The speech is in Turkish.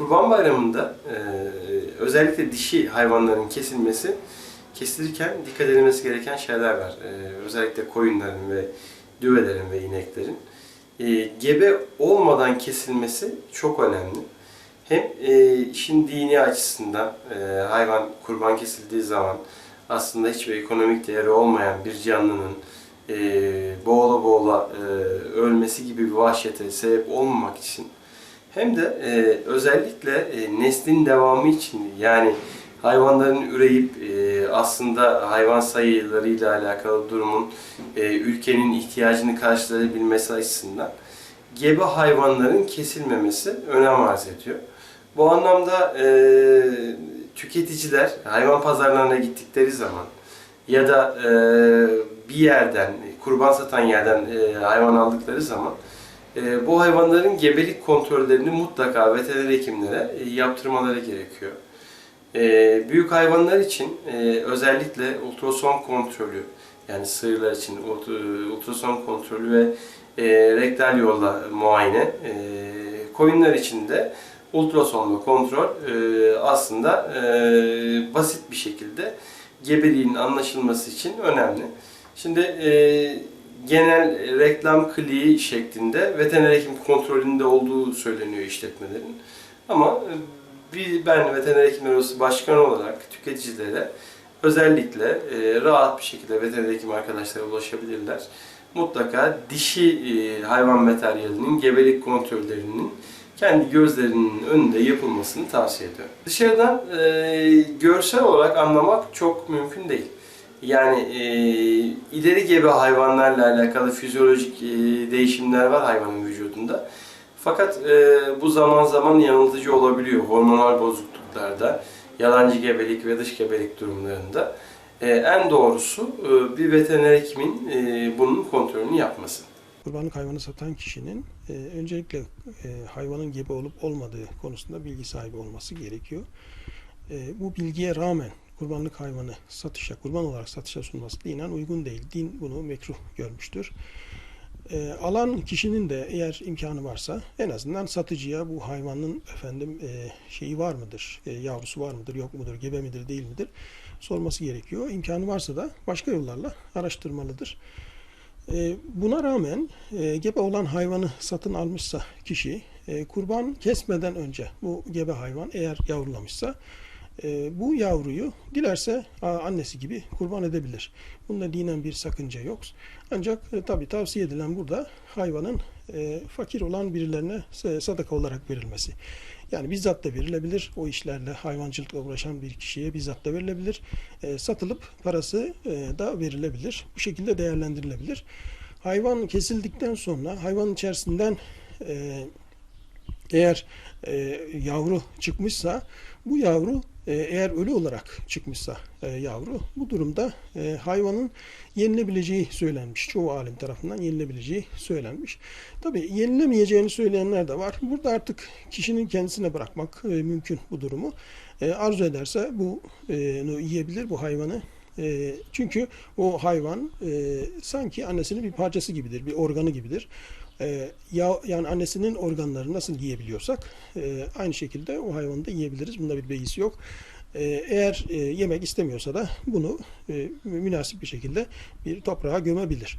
Kurban Bayramı'nda e, özellikle dişi hayvanların kesilmesi kesilirken dikkat edilmesi gereken şeyler var. E, özellikle koyunların ve düvelerin ve ineklerin. E, gebe olmadan kesilmesi çok önemli. Hem e, işin dini açısından e, hayvan kurban kesildiği zaman aslında hiçbir ekonomik değeri olmayan bir canlının e, boğula boğula e, ölmesi gibi bir vahşete sebep olmamak için hem de e, özellikle e, neslin devamı için yani hayvanların üreyip e, aslında hayvan sayılarıyla alakalı durumun e, ülkenin ihtiyacını karşılayabilmesi açısından gebe hayvanların kesilmemesi önem arz ediyor. Bu anlamda e, tüketiciler hayvan pazarlarına gittikleri zaman ya da e, bir yerden, kurban satan yerden e, hayvan aldıkları zaman e, bu hayvanların gebelik kontrollerini mutlaka veteriner hekimlere e, yaptırmaları gerekiyor. E, büyük hayvanlar için e, özellikle ultrason kontrolü, yani sığırlar için ult- ultrason kontrolü ve e, rektal yolla muayene, koyunlar için de ultrasonla kontrol aslında basit bir şekilde gebeliğin anlaşılması için önemli. Şimdi genel reklam kliği şeklinde veteriner hekim kontrolünde olduğu söyleniyor işletmelerin. Ama e, bir, ben veteriner hekimler odası başkanı olarak tüketicilere özellikle e, rahat bir şekilde veteriner hekim arkadaşlara ulaşabilirler. Mutlaka dişi e, hayvan materyalinin gebelik kontrollerinin kendi gözlerinin önünde yapılmasını tavsiye ediyorum. Dışarıdan e, görsel olarak anlamak çok mümkün değil. Yani e, ileri gebe hayvanlarla alakalı fizyolojik e, değişimler var hayvanın vücudunda. Fakat e, bu zaman zaman yanıltıcı olabiliyor hormonal bozukluklarda, yalancı gebelik ve dış gebelik durumlarında. E, en doğrusu e, bir veteriner hekimin e, bunun kontrolünü yapması. Kurbanlık hayvanı satan kişinin e, öncelikle e, hayvanın gebe olup olmadığı konusunda bilgi sahibi olması gerekiyor. E, bu bilgiye rağmen kurbanlık hayvanı satışa, kurban olarak satışa sunması dinen uygun değil. Din bunu mekruh görmüştür. E, alan kişinin de eğer imkanı varsa en azından satıcıya bu hayvanın efendim e, şeyi var mıdır, e, yavrusu var mıdır, yok mudur, gebe midir, değil midir sorması gerekiyor. İmkanı varsa da başka yollarla araştırmalıdır. E, Buna rağmen e, gebe olan hayvanı satın almışsa kişi e, kurban kesmeden önce bu gebe hayvan eğer yavrulamışsa e, bu yavruyu dilerse a, annesi gibi kurban edebilir. Bunda dinen bir sakınca yok. Ancak e, tabi tavsiye edilen burada hayvanın e, fakir olan birilerine sadaka olarak verilmesi. Yani bizzat da verilebilir. O işlerle hayvancılıkla uğraşan bir kişiye bizzat da verilebilir. E, satılıp parası e, da verilebilir. Bu şekilde değerlendirilebilir. Hayvan kesildikten sonra hayvanın içerisinden e, eğer e, yavru çıkmışsa bu yavru eğer ölü olarak çıkmışsa e, yavru bu durumda e, hayvanın yenilebileceği söylenmiş. Çoğu alim tarafından yenilebileceği söylenmiş. Tabi yenilemeyeceğini söyleyenler de var. Burada artık kişinin kendisine bırakmak e, mümkün bu durumu. E, arzu ederse bu e, yiyebilir bu hayvanı. E, çünkü o hayvan e, sanki annesinin bir parçası gibidir, bir organı gibidir. E, ya, yani annesinin organları nasıl yiyebiliyorsak e, aynı şekilde o hayvanı da yiyebiliriz. Bunda bir beis yok. E, eğer e, yemek istemiyorsa da bunu e, münasip bir şekilde bir toprağa gömebilir.